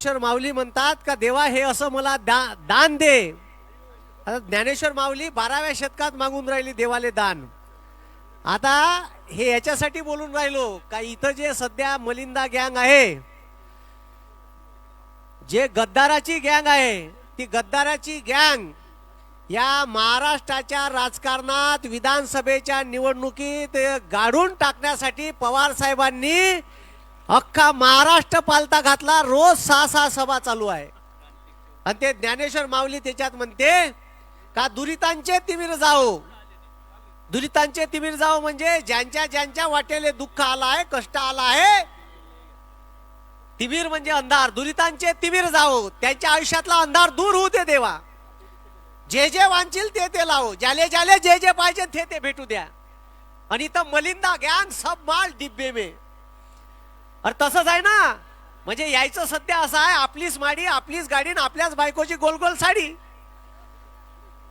ज्ञानेश्वर माऊली म्हणतात का देवा हे असं मला दा, दान दे. आता ज्ञानेश्वर माऊली बाराव्या शतकात मागून राहिली देवाले दान. आता हे याच्यासाठी बोलून राहिलो का इथं जे सध्या मलिंदा गँग आहे जे गद्दाराची गँग आहे ती गद्दाराची गँग या महाराष्ट्राच्या राजकारणात विधानसभेच्या निवडणुकीत गाडून टाकण्यासाठी पवार साहेबांनी अख्खा महाराष्ट्र पालता घातला रोज सहा सहा सभा चालू आहे. आणि ते ज्ञानेश्वर माऊली त्याच्यात म्हणते का दुरितांचे तिमीर जाओ दुरितांचे तिमीर जाओ म्हणजे ज्यांच्या ज्यांच्या वाटेले दुःख आला आहे कष्ट आला आहे तिमीर म्हणजे अंधार. दुरितांचे तिमीर जाओ त्यांच्या आयुष्यातला अंधार दूर होऊ दे देवा. जे जे वांचील ते ते लावो. ज्याले ज्याले जे जे पाहिजे ते ते भेटू द्या. आणि इथं मलिंदा ज्ञान सब माल डिब्बे में अरे तसंच आहे ना. म्हणजे यायचं सध्या असं आहे आपलीच माडी आपलीच गाडी आणि आपल्याच बायकोची गोल गोल साडी.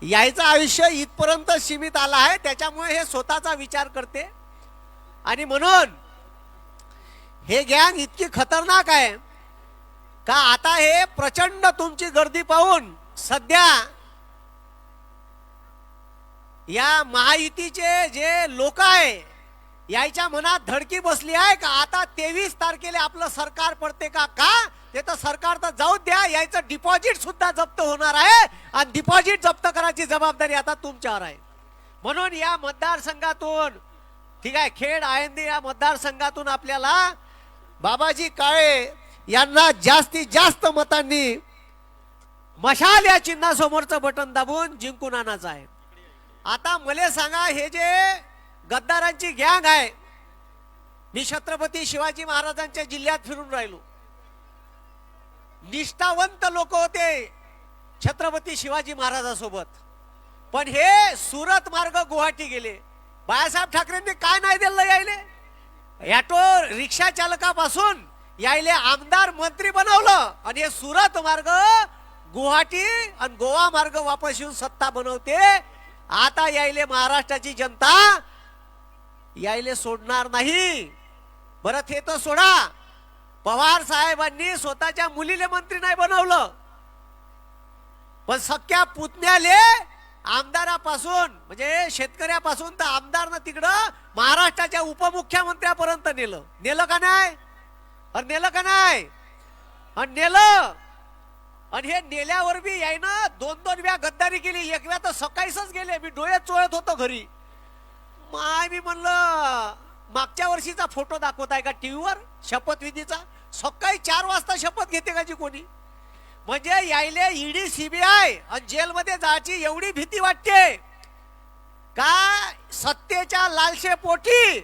यायचं आयुष्य इथपर्यंत सीमित आलं आहे त्याच्यामुळे हे स्वतःचा विचार करते. आणि म्हणून हे गँग इतकी खतरनाक आहे. का आता हे प्रचंड तुमची गर्दी पाहून सध्या या महायुतीचे जे लोक आहे यायच्या मनात धडकी बसली आहे का? आता तेवीस तारखेला आपलं सरकार पडते का? का? ते तर सरकार तर जाऊ द्या यायचं डिपॉझिट सुद्धा जप्त होणार आहे. आणि डिपॉझिट जप्त करायची जबाबदारी आता तुमच्यावर आहे. म्हणून या मतदारसंघातून ठीक आहे खेड आयंदी या मतदारसंघातून आपल्याला बाबाजी काळे यांना जास्तीत जास्त मतांनी मशाल या चिन्हासमोरचं बटन दाबून जिंकून आणायचं आहे. आता मला सांगा हे जे गद्दारांची गँग आहे. मी छत्रपती शिवाजी महाराजांच्या जिल्ह्यात फिरून राहिलो. निष्ठावंत लोक होते छत्रपती शिवाजी महाराजासोबत. पण हे सुरत मार्ग गुवाहाटी गेले. बाळासाहेब ठाकरेंनी काय नाही दिलं यायले? ॲटो रिक्षा चालकापासून यायले आमदार मंत्री बनवलं आणि हे सुरत मार्ग गुवाहाटी आणि गोवा मार्ग वापस येऊन सत्ता बनवते. आता यायले महाराष्ट्राची जनता यायले सोडणार नाही. बरं ते तर सोडा. पवार साहेबांनी स्वतःच्या मुलीले मंत्री नाही बनवलं. पण सख्या पुतण्याले आमदारापासून म्हणजे शेतकऱ्यापासून तर आमदारनं तिकडं महाराष्ट्राच्या उपमुख्यमंत्र्यापर्यंत नेलं. नेलं का नाही? अरे नेलं का नाही? आणि नेलं. आणि हे नेल्यावर बी यायनं दोन दोन वेळा गद्दारी केली. एक तर सकाळीच गेले. मी डोळे चोळत होतो घरी. माय मी म्हणलं मागच्या वर्षीचा फोटो दाखवत आहे का टीव्हीवर? शपथविधीचा? सकाळी चार वाजता शपथ घेते का जी कोणी? म्हणजे यायले ईडी सीबीआय आणि जेलमध्ये जायची एवढी भीती वाटते. का सत्तेच्या लालशे पोटी?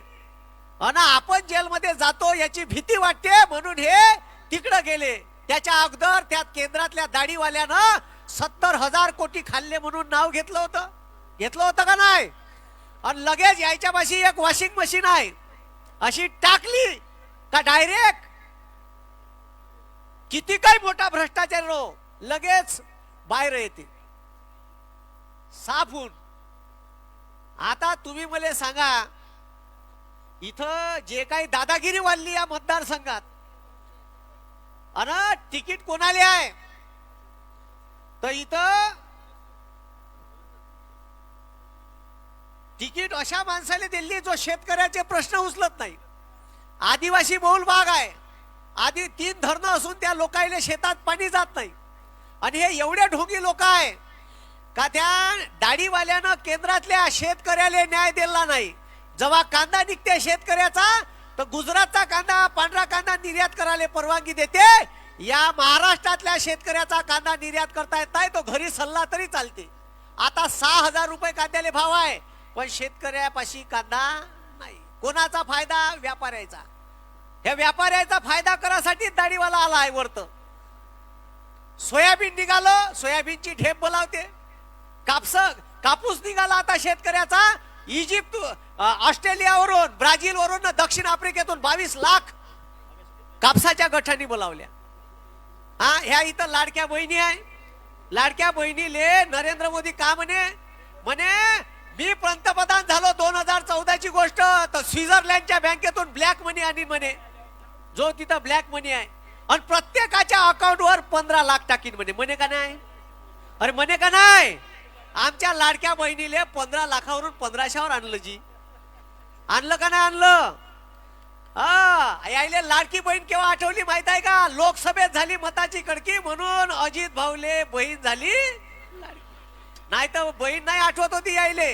आणि आपण जेलमध्ये जातो याची भीती वाटते म्हणून हे तिकडं गेले. त्याच्या अगोदर त्या केंद्रातल्या दाढीवाल्यानं सत्तर हजार कोटी खाल्ले म्हणून नाव घेतलं होतं. घेतलं होतं का नाही? आणि लगेच यायच्या पाशी एक वॉशिंग मशीन आहे. अशी टाकली का डायरेक्ट किती काही मोठा भ्रष्टाचार रो लगेच बाहेर येते. साफ होऊन आता तुम्ही मला सांगा इथं जे काही दादागिरी वाढली या मतदारसंघात अन तिकीट कोणाले आहे? तर इथं तिकीट अशा माणसाला दिली जो शेतकऱ्याचे प्रश्न उचलत नाही. आदिवासी बहुल भाग आहे. आधी तीन धरणं असून त्या लोकांना शेतात पाणी जात नाही. आणि हे एवढे ढोंगी लोक आहे का त्या दाढीवाल्यानं केंद्रातल्या शेतकऱ्याला न्याय दिला नाही. जेव्हा कांदा निघते शेतकऱ्याचा तर गुजरातचा कांदा पांढरा कांदा निर्यात करायला परवानगी देते. या महाराष्ट्रातल्या शेतकऱ्याचा कांदा निर्यात करता येत नाही तो घरी सल्ला तरी चालते. आता सहा हजार रुपये कांद्याले भाव आहे. पण शेतकऱ्यापाशी कांदा नाही. कोणाचा फायदा? व्यापाऱ्याचा. ह्या व्यापाऱ्याचा फायदा करासाठी दाढीवाला आला आहे वरत. सोयाबीन निघालं सोयाबीनची ढेप बोलावते. कापस कापूस निघाला आता शेतकऱ्याचा. इजिप्त ऑस्ट्रेलियावरून ब्राझीलवरून दक्षिण आफ्रिकेतून बावीस लाख कापसाच्या गठांनी बोलावल्या. हा ह्या इथं लाडक्या बहिणी आहे. लाडक्या बहिणीले नरेंद्र मोदी का म्हणे? म्हणे मी पंतप्रधान झालो दोन हजार चौदाची गोष्ट तर स्वित्झर्लंडच्या बँकेतून ब्लॅक मनी आणि म्हणे जो तिथं ब्लॅक मनी आहे. आणि प्रत्येकाच्या अकाउंटवर पंधरा लाख टाकीन म्हणे. म्हणे का नाही? अरे म्हणे का नाही? आमच्या लाडक्या बहिणीले पंधरा लाखावरून पंधराशेवर आणलं जी. आणलं का नाही आणलं? हा यायले लाडकी बहीण केव्हा आठवली माहीत आहे का? लोकसभेत झाली मताची कडकी म्हणून अजित भाऊले बहीण झाली. नाही तर बहीण नाही आठवत होती यायले.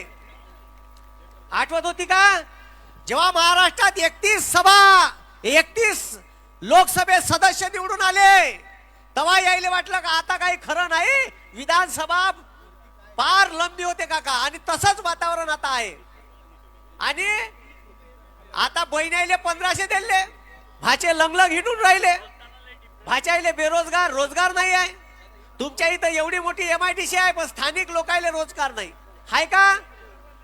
आठवत होती का? जेव्हा महाराष्ट्रात एकतीस सभा एकतीस लोकसभेत सदस्य निवडून आले तेव्हा यायले वाटलं का आता काही खरं नाही? विधानसभा फार लंबी होते काका. आणि तसंच वातावरण आता आहे. आणि आता बहिणाईले पंधराशे दिले. भाचे लंगलग हिंडून राहिले. भाच्याईले बेरोजगार रोजगार नाही आहे. तुमच्या इथं एवढी मोठी एम आय डी सी आहे पण स्थानिक लोकायला रोजगार नाही. हाय का?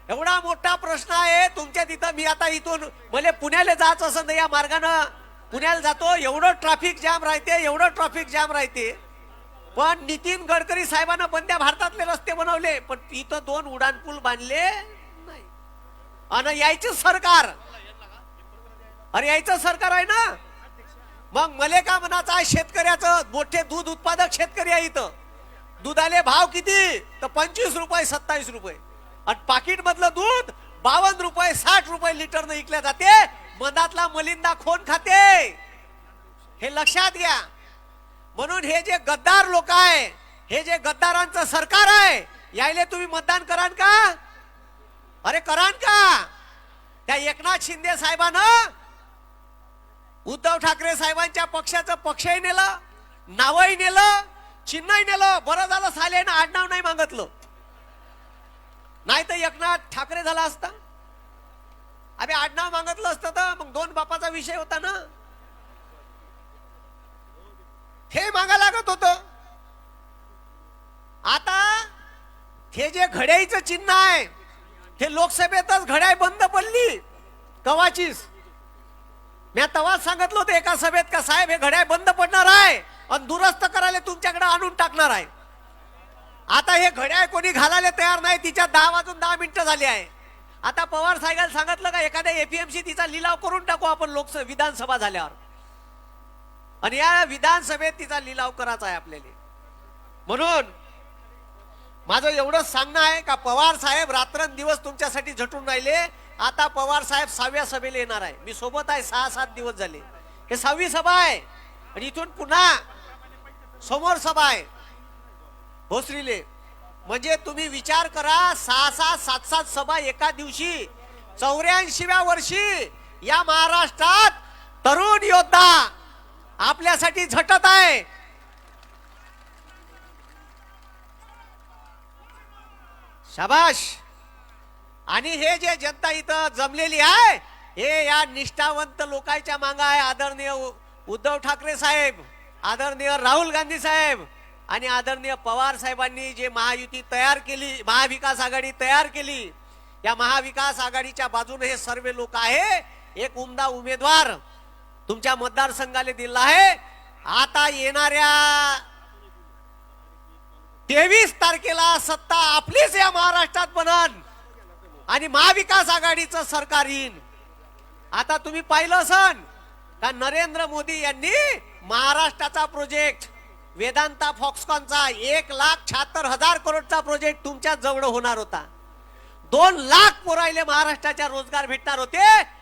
एवढा मोठा प्रश्न आहे तुमच्या तिथं मी आता इथून मला पुण्याला जायचं असं या मार्गानं. पुण्याला जातो एवढं ट्रॅफिक जाम राहते एवढं ट्रॅफिक जाम राहते. पण नितीन गडकरी साहेबांना बंद्या भारतातले रस्ते बनवले पण इथं दोन उड्डाणपूल बांधले नाही. आणि यायचं सरकार. अरे यायचं सरकार आहे ना? मग मले का म्हणाचं आहे शेतकऱ्याचं मोठे दूध उत्पादक शेतकरी आहे इथं. दुधाले भाव किती? तर पंचवीस रुपये सत्तावीस रुपये. आणि पाकिट मधलं दूध बावन्न रुपये साठ रुपये लिटरनं विकल्या जाते. मधातला मलिंदा खोन खाते. हे लक्षात घ्या. म्हणून हे जे गद्दार लोक आहे हे जे गद्दारांचं सरकार आहे यायले तुम्ही मतदान करान का? अरे करान का? त्या एकनाथ शिंदे साहेबानं उद्धव ठाकरे साहेबांच्या पक्षाचं पक्षही नेलं नावही नेलं चिन्हही नेलं बरं झालं सालेनं आडनाव नाही मागितलं. नाही तर एकनाथ ठाकरे झाला असता. अबे आडनाव मागितलं असतं तर मग दोन बापाचा विषय होता ना. हे मागा लागत होत. आता हे जे घड्याईचं चिन्ह आहे हे लोकसभेतच घड्याळ बंद पडली. कवाचीच. मी तवाच सांगितलं होतं एका सभेत का साहेब हे घड्याळ बंद पडणार आहे आणि दुरुस्त करायला तुमच्याकडे आणून टाकणार आहे. आता हे घड्याळ कोणी घालायला तयार नाही तिच्या दहा वाजून दहा मिनिटं झाली आहे. आता पवार साहेबांना सांगितलं का एखाद्या एपीएमसी तिचा लिलाव करून टाकू आपण लोकसभा विधानसभा झाल्यावर. आणि या विधानसभेत तिचा लिलाव करायचा आहे आपल्याला. म्हणून माझं एवढंच सांगणं आहे का पवार साहेब रात्रंदिवस तुमच्यासाठी झटून राहिले आता पवार साहेब सहाव्या सभेला येणार आहे. मी सोबत आहे सहा सात दिवस झाले. हे सहावी सभा आहे. आणि इथून पुन्हा समोर सभा आहे. भोसरीले. म्हणजे तुम्ही विचार करा सहा सहा सात सात सभा एका दिवशी चौऱ्याऐंशीव्या वर्षी या महाराष्ट्रात तरुण योद्धा आपल्यासाठी झटत आहे. शाबाश. आणि हे जे जनता इथं जमलेली आहे हे या निष्ठावंत लोकांच्या मागा आहे आदरणीय उद्धव ठाकरे साहेब आदरणीय राहुल गांधी साहेब आणि आदरणीय पवार साहेबांनी जे महायुती तयार केली महाविकास आघाडी तयार केली या महाविकास आघाडीच्या बाजूने हे सर्व लोक आहे. एक उमदा उमेदवार तुमच्या मतदारसंघाला दिला आहे. आता येणाऱ्या तेवीस तारखेला सत्ता आपलीच या महाराष्ट्रात बनन. आणि महाविकास आघाडीचं सरकार येईन. आता तुम्ही पाहिलं सन का नरेंद्र मोदी यांनी महाराष्ट्राचा प्रोजेक्ट वेदांता फॉक्सकॉनचा एक लाख शहात्तर हजार करोडचा प्रोजेक्ट तुमच्या जवळ होणार होता. दोन लाख पोरायले महाराष्ट्राच्या रोजगार भेटणार होते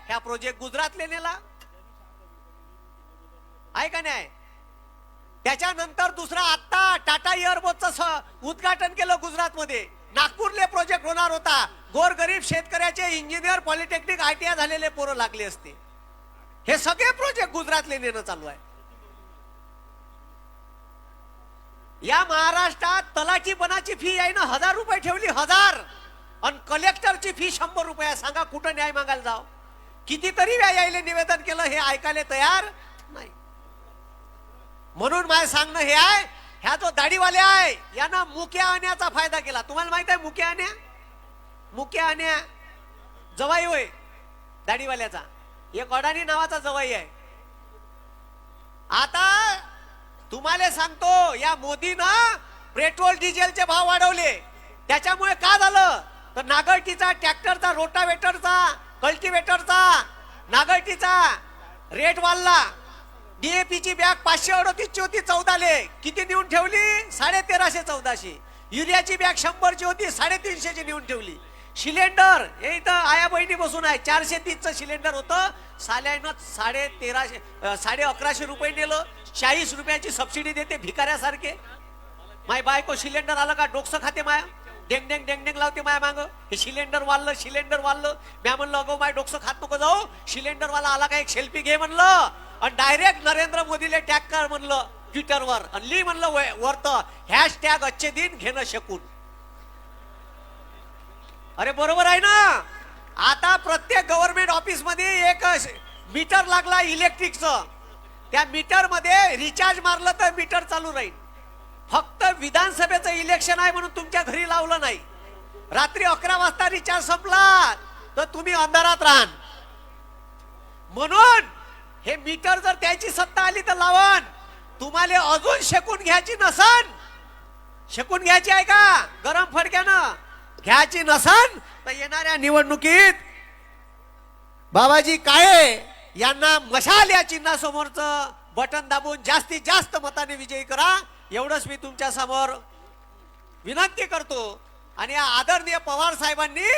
ह्या प्रोजेक्ट गुजरातले नेला. आहे का नाही? त्याच्यानंतर दुसरा आत्ता टाटा एअरबोर्डचं उद्घाटन केलं गुजरातमध्ये. नागपूरले प्रोजेक्ट होणार होता. गोरगरीब शेतकऱ्याचे इंजिनियर पॉलिटेक्निक आयटीआय झालेले पोरं लागले असते. हे सगळे प्रोजेक्ट गुजरातले नेणं चालू आहे. या महाराष्ट्रात तलाची बनाची फी आहे ना हजार रुपये ठेवली हजार. आणि कलेक्टरची फी शंभर रुपये आहे. सांगा कुठं न्याय मागायला जाव? कितीतरी व्या यायले निवेदन केलं हे ऐकायला तयार नाही. म्हणून माझं सांगणं हे आहे ह्या जो दाढीवाले आहे यानं मुक्या आण्याचा फायदा केला. तुम्हाला माहीत आहे मुक्या आण्या? मुक्या आण्या जवाई होय दाढीवाल्याचा. एक अडाणी नावाचा जवाई आहे. आता तुम्हाला सांगतो या मोदीनं पेट्रोल डिझेलचे भाव वाढवले. त्याच्यामुळे का झालं? तर नागरटीचा ट्रॅक्टरचा रोटावेटरचा कल्टिवेटरचा नागरटीचा रेट वाढला. डीएपीची बॅग पाचशे अडतीसची होती चौदाले. किती नेऊन ठेवली? साडे तेराशे चौदाशे. युरियाची बॅग शंभरची होती साडेतीनशेची नेऊन ठेवली. सिलेंडर हे इथं आया बहिणी बसून आहे. चारशे तीसचं सिलेंडर होतं. साल्यानं साडे तेराशे साडे अकराशे रुपये नेलं. चाळीस रुपयाची सबसिडी देते भिकाऱ्यासारखे. माय बायको सिलेंडर आलं का? डोकसं खाते माया. डेंग डेंग डेंग डेंग लावते माया माग. हे सिलेंडर वाढलं सिलेंडर वाढलं. म्या म्हणलं अगो माय डोकसं खात नको जाऊ. सिलेंडर वाला आला का एक सेल्फी घे म्हणलं. आणि डायरेक्ट नरेंद्र मोदीले टॅग कर म्हणलं ट्विटरवर आणि लिही म्हणलं वरत हॅश टॅग अच्छे दिन घेणं शकून. अरे बरोबर आहे ना? आता प्रत्येक गव्हर्नमेंट ऑफिसमध्ये एक मीटर लागला इलेक्ट्रिकचं त्या मीटरमध्ये रिचार्ज मारलं तर मीटर चालू राहील. फक्त विधानसभेचं इलेक्शन आहे म्हणून तुमच्या घरी लावलं नाही. रात्री अकरा वाजता रिचार्ज संपला तर तुम्ही अंधारात राहाल म्हणून हे मीटर जर त्याची सत्ता आली तर लावण. तुम्हाला अजून शेकून घ्यायची नसन. शेकून घ्यायची आहे का? गरम फडक्यानं. घ्यायची नसन तर येणाऱ्या निवडणुकीत बाबाजी काळे यांना मशाल या चिन्हासमोरचं बटन दाबून जास्तीत जास्त मताने विजयी करा. एवढंच मी तुमच्यासमोर विनंती करतो. आणि या आदरणीय पवार साहेबांनी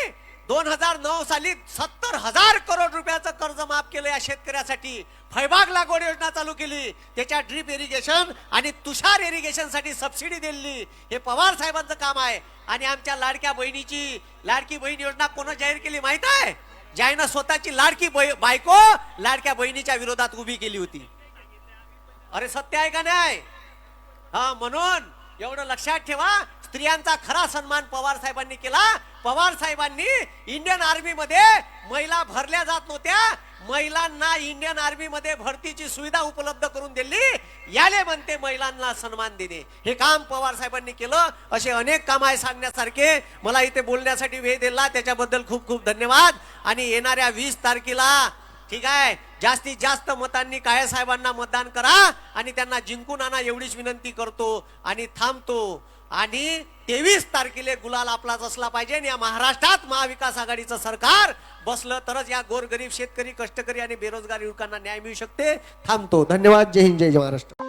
दोन हजार नऊ साली सत्तर हजार करोड रुपयाचं कर्ज माफ केलं या शेतकऱ्यासाठी. फळबाग लागवड योजना चालू केली. त्याच्या ड्रीप इरिगेशन आणि तुषार इरिगेशनसाठी सबसिडी दिली. हे पवार साहेबांचं काम आहे. आणि आमच्या लाडक्या बहिणीची लाडकी बहीण योजना कोण जाहीर केली माहीत आहे? ज्यानं स्वतःची लाडकी बायको लाडक्या बहिणीच्या विरोधात उभी केली होती. अरे सत्य आहे का नाही? हा म्हणून एवढं लक्षात ठेवा स्त्रियांचा खरा सन्मान पवार साहेबांनी केला. पवार साहेबांनी इंडियन आर्मी मध्ये महिला भरल्या जात नव्हत्या. महिलांना इंडियन आर्मी मध्ये भरतीची सुविधा उपलब्ध करून दिली. याले म्हणते महिलांना सन्मान देणे. हे काम पवार साहेबांनी केलं. असे अनेक काम आहे सांगण्यासारखे. मला इथे बोलण्यासाठी वेळ दिला. त्याच्याबद्दल खूप खूप धन्यवाद. आणि येणाऱ्या वीस तारखेला ठीक आहे जास्तीत जास्त मतांनी काळे साहेबांना मतदान करा आणि त्यांना जिंकून आणा एवढीच विनंती करतो आणि थांबतो. आणि तेवीस तारखेला गुलाल आपलाच असला पाहिजे आणि या महाराष्ट्रात महाविकास आघाडीचं सरकार बसलं तरच या गोरगरीब शेतकरी कष्टकरी आणि बेरोजगार युवकांना न्याय मिळू शकते. थांबतो. धन्यवाद. जय हिंद. जय महाराष्ट्र.